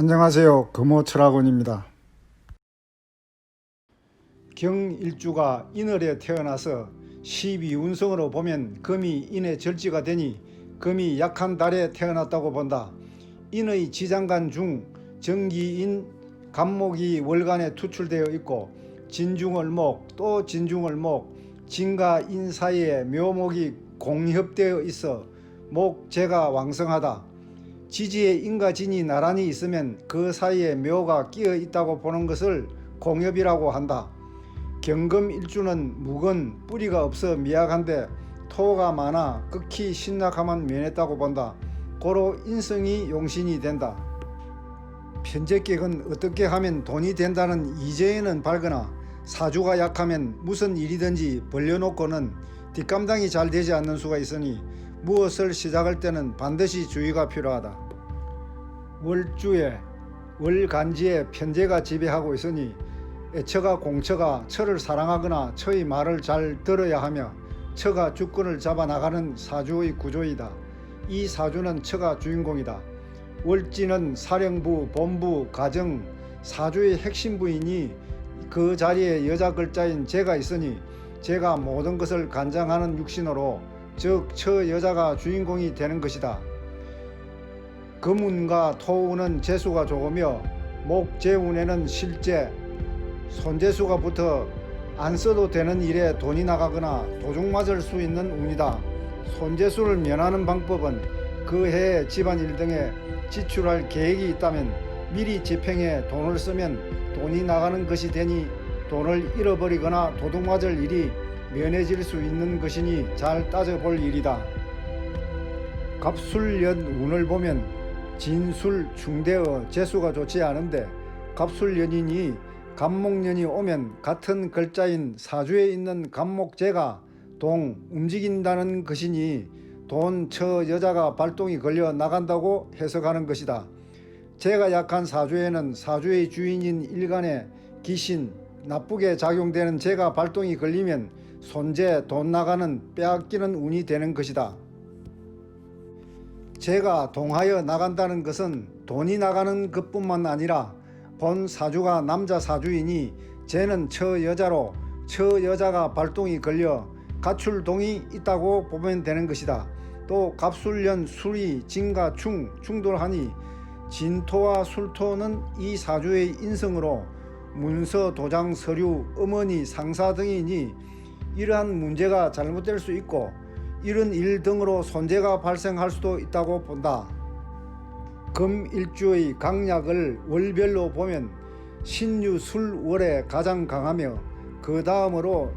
안녕하세요. 금호철학원입니다. 경일주가 인월에 태어나서 12운성으로 보면 금이 인의 절지가 되니 금이 약한 달에 태어났다고 본다. 인의 지장간 중 정기인 간목이 월간에 투출되어 있고 진중월목 또 진중월목 진과 인 사이에 묘목이 공협되어 있어 목재가 왕성하다. 지지에 인과 진이 나란히 있으면 그 사이에 묘가 끼어 있다고 보는 것을 공엽이라고 한다. 경금 일주는 묵은 뿌리가 없어 미약한데 토가 많아 극히 신약함만 면했다고 본다. 고로 인성이 용신이 된다. 편제객은 어떻게 하면 돈이 된다는 이제에는 밝으나 사주가 약하면 무슨 일이든지 벌려놓고는 뒷감당이 잘 되지 않는 수가 있으니 무엇을 시작할 때는 반드시 주의가 필요하다. 월주에 월간지에 편제가 지배하고 있으니 애처가 공처가 처를 사랑하거나 처의 말을 잘 들어야 하며 처가 주권을 잡아 나가는 사주의 구조이다. 이 사주는 처가 주인공이다. 월지는 사령부, 본부, 가정, 사주의 핵심 부인이 그 자리에 여자 글자인 제가 있으니 제가 모든 것을 간장하는 육신으로 즉 처 여자가 주인공이 되는 것이다. 금운과 토운은 재수가 좋으며 목재운에는 실제 손재수가 붙어 안 써도 되는 일에 돈이 나가거나 도둑 맞을 수 있는 운이다. 손재수를 면하는 방법은 그 해에 집안일 등에 지출할 계획이 있다면 미리 집행해 돈을 쓰면 돈이 나가는 것이 되니 돈을 잃어버리거나 도둑 맞을 일이 면해질 수 있는 것이니 잘 따져볼 일이다. 갑술연 운을 보면 진술 중대어 재수가 좋지 않은데 갑술연인이 갑목년이 오면 같은 글자인 사주에 있는 갑목재가 동 움직인다는 것이니 돈 처 여자가 발동이 걸려 나간다고 해석하는 것이다. 재가 약한 사주에는 사주의 주인인 일간에 귀신 나쁘게 작용되는 재가 발동이 걸리면 손재 돈 나가는 빼앗기는 운이 되는 것이다. 재가 동하여 나간다는 것은 돈이 나가는 것뿐만 아니라 본 사주가 남자 사주이니 재는 처 여자로 처 여자가 발동이 걸려 가출동이 있다고 보면 되는 것이다. 또 갑술년 술이 진과 충 충돌하니 진토와 술토는 이 사주의 인성으로 문서 도장 서류 어머니 상사 등이니 이러한 문제가 잘못될 수 있고 이런 일 등으로 손재가 발생할 수도 있다고 본다. 금일주의 강약을 월별로 보면 신유술월에 가장 강하며 그 다음으로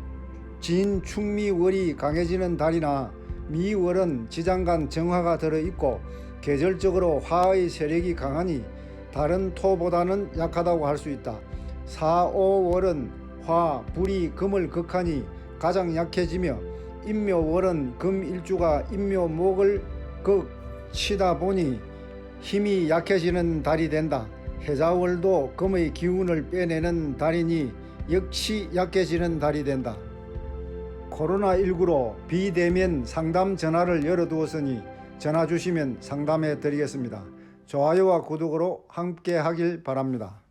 진충미월이 강해지는 달이나 미월은 지장간 정화가 들어있고 계절적으로 화의 세력이 강하니 다른 토보다는 약하다고 할 수 있다. 4, 5월은 화, 불이 금을 극하니 가장 약해지며 인묘월은 금일주가 인묘목을 극 치다 보니 힘이 약해지는 달이 된다. 해자월도 금의 기운을 빼내는 달이니 역시 약해지는 달이 된다. 코로나19로 비대면 상담 전화를 열어두었으니 전화 주시면 상담해 드리겠습니다. 좋아요와 구독으로 함께 하길 바랍니다.